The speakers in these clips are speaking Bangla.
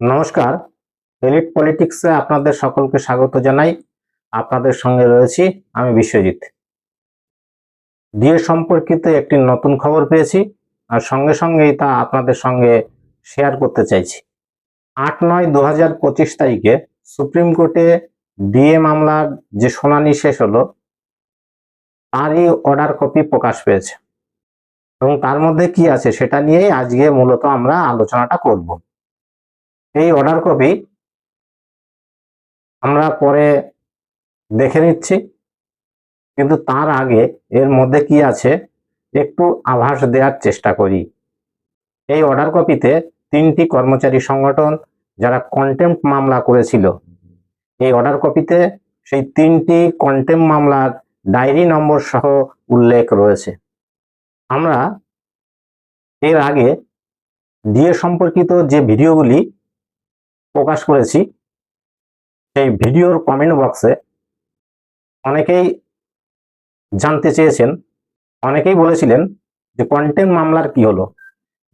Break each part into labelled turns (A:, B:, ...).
A: নমস্কার। এলিট পলিটিক্সে আপনাদের সকলকে স্বাগত জানাই। আপনাদের সঙ্গে রয়েছি আমি বিশ্বজিৎ। ডিএ সম্পর্কিত একটি নতুন খবর পেয়েছি আর সঙ্গে সঙ্গেই তা আপনাদের সঙ্গে শেয়ার করতে চাইছি। আট নয় দু হাজার পঁচিশ তারিখে সুপ্রিম কোর্টে ডিএ মামলার যে শুনানি শেষ হলো, তারই অর্ডার কপি প্রকাশ পেয়েছে। এবং তার মধ্যে কি আছে সেটা নিয়েই আজকে মূলত আমরা আলোচনাটা করব। এই অর্ডার কপি আমরা পরে দেখে নিচ্ছি। কিন্তু তার আগে এর মধ্যে কি আছে, একটু আভাস দেওয়ার চেষ্টা করি। এই অর্ডার কপিতে তিনটি কর্মচারী সংগঠন যারা কন্টেম্প মামলা করেছিল। এই অর্ডার কপিতে সেই তিনটি কন্টেম্প মামলার ডায়েরি নম্বর সহ উল্লেখ রয়েছে। আমরা এর আগে ডিএ সম্পর্কিত যে ভিডিওগুলি প্রকাশ করেছি, সেই ভিডিওর কমেন্ট বক্সে অনেকেই জানতে চেয়েছেন, অনেকেই বলেছিলেন যে কন্টেম মামলার কি হলো?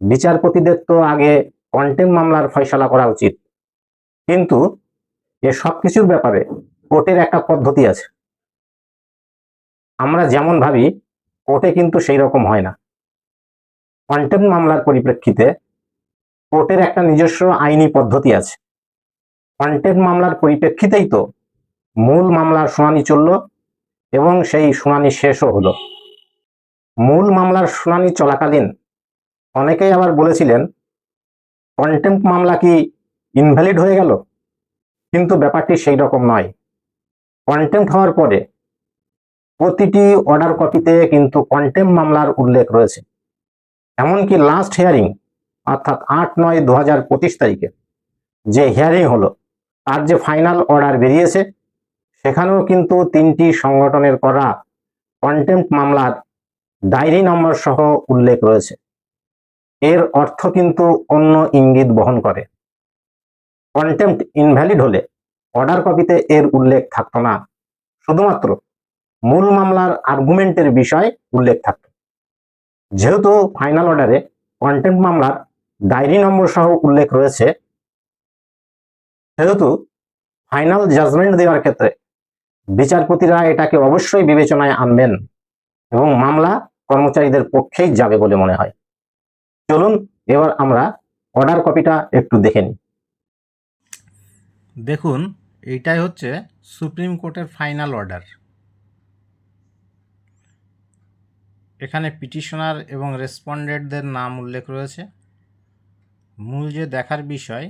A: বিচারপতিদের তো আগে কন্টেম মামলার ফয়সলা করা উচিত। কিন্তু এ সব কিছুর ব্যাপারে কোর্টের একটা পদ্ধতি আছে। আমরা যেমন ভাবি, কোর্টে কিন্তু সেই রকম হয় না। কন্টেম মামলার পরিপ্রেক্ষিতে কোর্টের একটা নিজস্ব আইনি পদ্ধতি আছে। কন্টেন্ট মামলার পরিপ্রেক্ষিতেই তো মূল মামলার শুনানি চলল এবং সেই শুনানি শেষও হলো। মূল মামলার শুনানি চলাকালীন অনেকেই আবার বলেছিলেন কন্টেম্প মামলা কি ইনভ্যালিড হয়ে গেল? কিন্তু ব্যাপারটি সেই রকম নয়। কন্টেম্প হওয়ার পরে প্রতিটি অর্ডার কপিতে কিন্তু কন্টেম্প মামলার উল্লেখ রয়েছে। এমনকি লাস্ট হিয়ারিং অর্থাৎ আট নয় দু হাজার পঁচিশ তারিখে যে হিয়ারিং হলো তার যে ফাইনাল অর্ডার বেরিয়েছে, সেখানেও কিন্তু তিনটি সংগঠনের করা কন্টেম্প মামলার ডায়েরি নম্বর সহ উল্লেখ রয়েছে। এর অর্থ কিন্তু অন্য ইঙ্গিত বহন করে। কন্টেম্প ইনভ্যালিড হলে অর্ডার কপিতে এর উল্লেখ থাকতো না। শুধুমাত্র মূল মামলার আর্গুমেন্টের বিষয় উল্লেখ থাকতো। যেহেতু ফাইনাল অর্ডারে কন্টেম্প মামলার ডায়েরি নম্বর সহ উল্লেখ রয়েছে সেহেতু ফাইনাল জাজমেন্ট দেওয়ার ক্ষেত্রে বিচারপতিরা এটাকে অবশ্যই বিবেচনায় আনবেন এবং মামলা কর্মচারীদের পক্ষেই যাবে বলে মনে হয়। চলুন, এবার আমরা অর্ডার কপিটা একটু দেখে নিই।
B: দেখুন, এইটাই হচ্ছে সুপ্রিম কোর্টের ফাইনাল অর্ডার এখানে পিটিশনার এবং রেসপন্ডেন্টদের নাম উল্লেখ রয়েছে। মূল যে দেখার বিষয়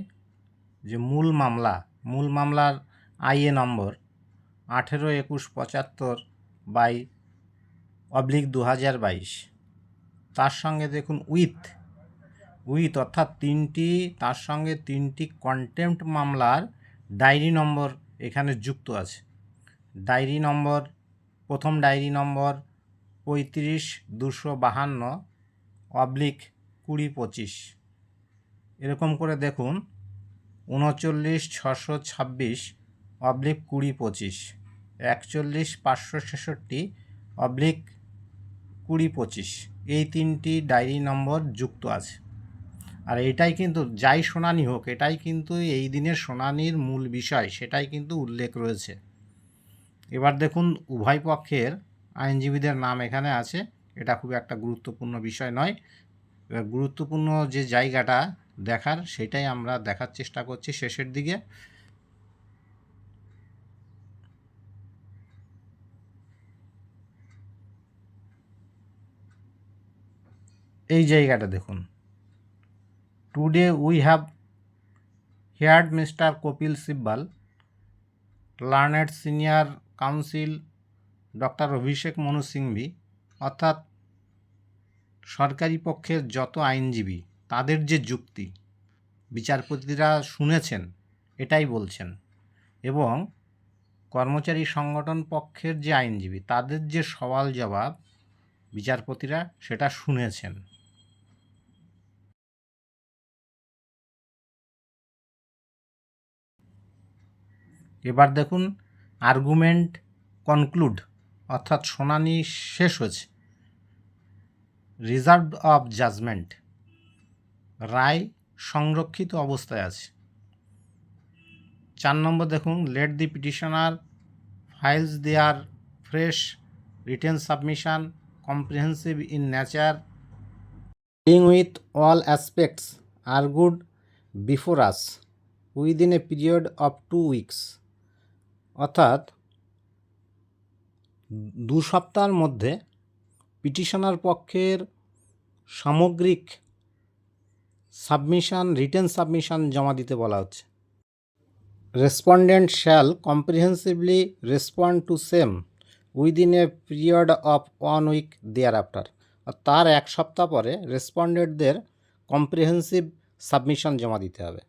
B: যে মূল মামলা, মূল মামলার আইএ নম্বর আঠেরো একুশ পঁচাত্তর বাই অবলিক দু হাজার বাইশ। তার সঙ্গে দেখুন উইথ উইথ অর্থাৎ তিনটি, তার সঙ্গে তিনটি কন্টেম্পট মামলার ডায়েরি নম্বর এখানে যুক্ত আছে। ডায়েরি নম্বর, প্রথম ডায়েরি নম্বর পঁয়ত্রিশ দুশো বাহান্ন অবলিক কুড়ি পঁচিশ। এরকম করে দেখুন উনচল্লিশ ছশো ছাব্বিশ, অবলিক কুড়ি পঁচিশ। একচল্লিশ, পাঁচশো ছেষট্টি, অবলিক কুড়ি পঁচিশ। এই তিনটি ডায়েরি নম্বর যুক্ত আছে। আর এটাই কিন্তু, যাই শুনানি হোক, এটাই কিন্তু এই দিনের শুনানির মূল বিষয়, সেটাই কিন্তু উল্লেখ রয়েছে। এবার দেখুন, উভয় পক্ষের আইনজীবীদের নাম এখানে আছে। এটা খুব একটা গুরুত্বপূর্ণ বিষয় নয়। এবার গুরুত্বপূর্ণ যে জায়গাটা দেখার, সেটাই আমরা দেখার চেষ্টা করছি শেষের দিকে। এই জায়গাটা দেখুন। Today we have heard mister Kapil Sibal learned senior counsel doctor Abhishek Manu Singhvi অর্থাৎ সরকারি পক্ষের যত আইনজীবী তাদের যে যুক্তি, বিচারপতিরা শুনেছেন, এটাই বলছেন। এবং কর্মচারী সংগঠন পক্ষের যে আইনজীবী, তাদের যে সওয়াল জবাব, বিচারপতিরা সেটা শুনেছেন। এবার দেখুন আর্গুমেন্ট কনক্লুড অর্থাৎ শুনানি শেষ হয়েছে। রিজার্ভ অফ জাজমেন্ট রায় সংরক্ষিত অবস্থায় আছে। চার নম্বর দেখুন let the petitioner files their fresh written submission comprehensive in nature ding with all aspects are good before us within a period of two weeks অর্থাৎ দু সপ্তাহের মধ্যে পিটিশনার পক্ষের সামগ্রিক সাবমিশন রিটার্ন সাবমিশন জমা দিতে বলা হচ্ছে। Respondent shall comprehensively respond to same within a period of one week thereafter তার এক সপ্তাহ পরে রেসপন্ডেন্টদের কম্প্রিহেন্সিভ সাবমিশন জমা দিতে হবে।